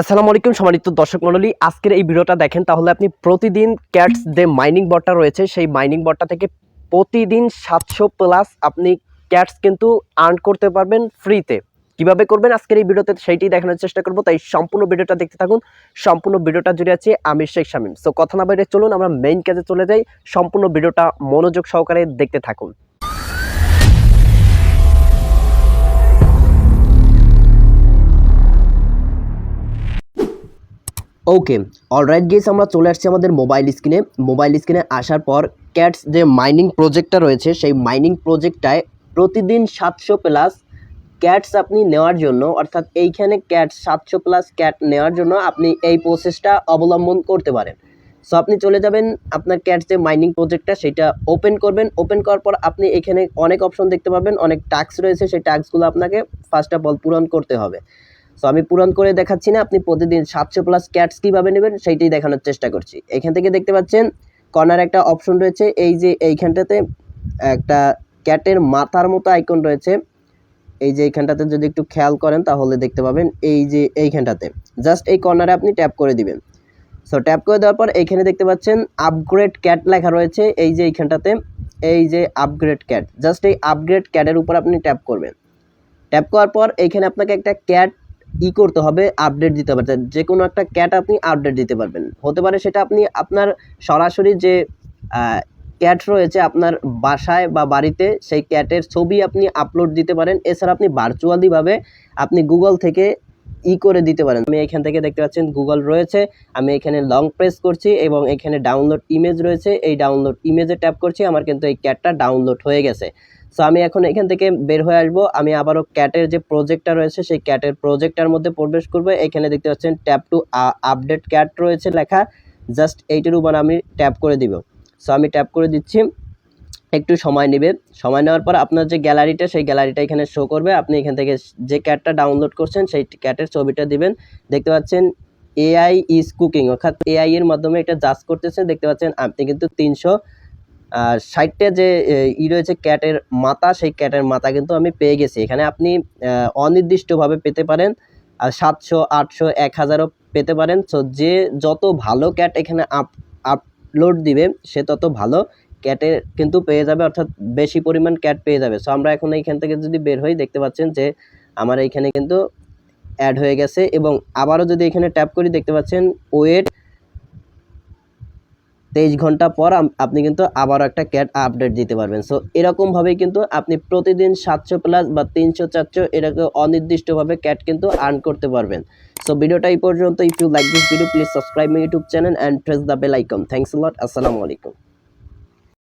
আসসালামু আলাইকুম সম্মানিত দর্শক মণ্ডলী, আজকের এই ভিডিওটা দেখেন, তাহলে আপনি প্রতিদিন ক্যাটস যে মাইনিং বটটা রয়েছে, সেই মাইনিং বটটা থেকে প্রতিদিন সাতশো প্লাস আপনি ক্যাটস কিন্তু আর্ন করতে পারবেন ফ্রিতে কীভাবে করবেন আজকের এই ভিডিওতে সেইটি দেখানোর চেষ্টা করব, তাই সম্পূর্ণ ভিডিওটা দেখতে থাকুন। সম্পূর্ণ ভিডিওটা জুড়ে আছে আমি শেখ শামীম। সো কথা না বাইরে চলুন, আমরা মেইন কাজে চলে যাই, সম্পূর্ণ ভিডিওটা মনোযোগ সহকারে দেখতে থাকুন। ওকে অলরাইট গেস আমরা চলে আসছি আমাদের মোবাইল স্ক্রিনে মোবাইল স্ক্রিনে আসার পর ক্যাটস যে মাইনিং প্রজেক্টটা রয়েছে, সেই মাইনিং প্রজেক্টটায় প্রতিদিন সাতশো প্লাস ক্যাটস আপনি নেওয়ার জন্য, অর্থাৎ এইখানে ক্যাট সাতশো প্লাস ক্যাট নেওয়ার জন্য আপনি এই প্রসেসটা অবলম্বন করতে পারেন। সো আপনি চলে যাবেন আপনার ক্যাটস যে মাইনিং প্রজেক্টটা সেটা ওপেন করবেন। ওপেন করার পর আপনি এখানে অনেক অপশন দেখতে পাবেন, অনেক টাস্ক রয়েছে, সেই টাস্কগুলো আপনাকে ফার্স্ট অফ অল পূরণ করতে হবে। সো আমি পূরণ করে দেখাচ্ছি না, আপনি প্রতিদিন সাতশো প্লাস ক্যাটস কীভাবে নেবেন সেইটাই দেখানোর চেষ্টা করছি। এখান থেকে দেখতে পাচ্ছেন কর্নার একটা অপশন রয়েছে, এই যে এইখানটাতে একটা ক্যাটের মাথার মতো আইকন রয়েছে। এই যে এইখানটাতে যদি একটু খেয়াল করেন, তাহলে দেখতে পাবেন এই যে এইখানটাতে। জাস্ট এই কর্নারে আপনি ট্যাপ করে দিবেন। সো ট্যাপ করে দেওয়ার পর এইখানে দেখতে পাচ্ছেন আপগ্রেড ক্যাট লেখা রয়েছে, এই যে এইখানটাতে, এই যে আপগ্রেড ক্যাট জাস্ট এই আপগ্রেড ক্যাটের উপর আপনি ট্যাপ করবেন। ট্যাপ করার পর এইখানে আপনাকে একটা ক্যাট ই করতে হবে আপডেট দিতে হবে। যে কোনো একটা ক্যাট আপনি আপডেট দিতে পারবেন। হতে পারে সেটা আপনি আপনার সরাসরি যে ক্যাট রয়েছে আপনার বাসায় বা বাড়িতে, সেই ক্যাটের ছবি আপনি আপলোড দিতে পারেন। এছাড়া আপনি ভার্চুয়ালিভাবে আপনি গুগল থেকে ই করে দিতে পারেন। আমি এখান থেকে দেখতে পাচ্ছেন গুগল রয়েছে। আমি এখানে লং প্রেস করছি এবং এখানে ডাউনলোড ইমেজ রয়েছে। এই ডাউনলোড ইমেজে ট্যাপ করছি, আমার কিন্তু এই ক্যাটটা ডাউনলোড হয়ে গেছে। সো আমি এখন এখান থেকে বের হয়ে আসব। আমি আবারও ক্যাটের যে প্রজেক্টটা রয়েছে, সেই ক্যাটের প্রজেক্টটার মধ্যে প্রবেশ করব। এখানে দেখতে পাচ্ছেন ট্যাপ টু আপডেট ক্যাট রয়েছে লেখা। জাস্ট এইটির উপর আমি ট্যাপ করে দিব। সো আমি ট্যাপ করে দিচ্ছি। একটু সময় নেবে। সময় নেওয়ার পর আপনার যে গ্যালারিটা, সেই গ্যালারিটা এখানে শো করবে। আপনি এখান থেকে যে ক্যাটটা ডাউনলোড করছেন, সেই ক্যাটের ছবিটা দিবেন। দেখতে পাচ্ছেন এআই ইজ কুকিং অর্থাৎ এআই এর মাধ্যমে এটা জাজ করতেছে। দেখতে পাচ্ছেন আপনি কিন্তু তিনশো ষাটটা যে ই রয়েছে ক্যাটের মাথা, সেই ক্যাটের মাথা কিন্তু আমি পেয়ে গেছি। এখানে আপনি অনির্দিষ্টভাবে পেতে পারেন। আর সাতশো, আটশো, এক হাজারও পেতে পারেন। সো যে যত ভালো ক্যাট এখানে আপ আপলোড দিবে, সে তত ভালো। ক্যাটের কিন্তু পেয়ে যাবে, অর্থাৎ বেশি পরিমাণ ক্যাট পেয়ে যাবে। সো আমরা এখন এইখান থেকে যদি বের হই, দেখতে পাচ্ছেন যে আমার এইখানে কিন্তু অ্যাড হয়ে গেছে এবং আবারও যদি এখানে ট্যাপ করি, দেখতে পাচ্ছেন ওয়েট তেইশ ঘণ্টা পর আপনি কিন্তু আবারও একটা ক্যাট আপডেট দিতে পারবেন। সো এরকমভাবেই কিন্তু আপনি প্রতিদিন সাতশো প্লাস বা তিনশো, চারশো এরকম অনির্দিষ্টভাবে ক্যাট কিন্তু আর্ন করতে পারবেন। সো ভিডিওটা এই পর্যন্ত। If you like this video please subscribe my YouTube channel and press the bell icon thanks lot আসসালামু আলাইকুম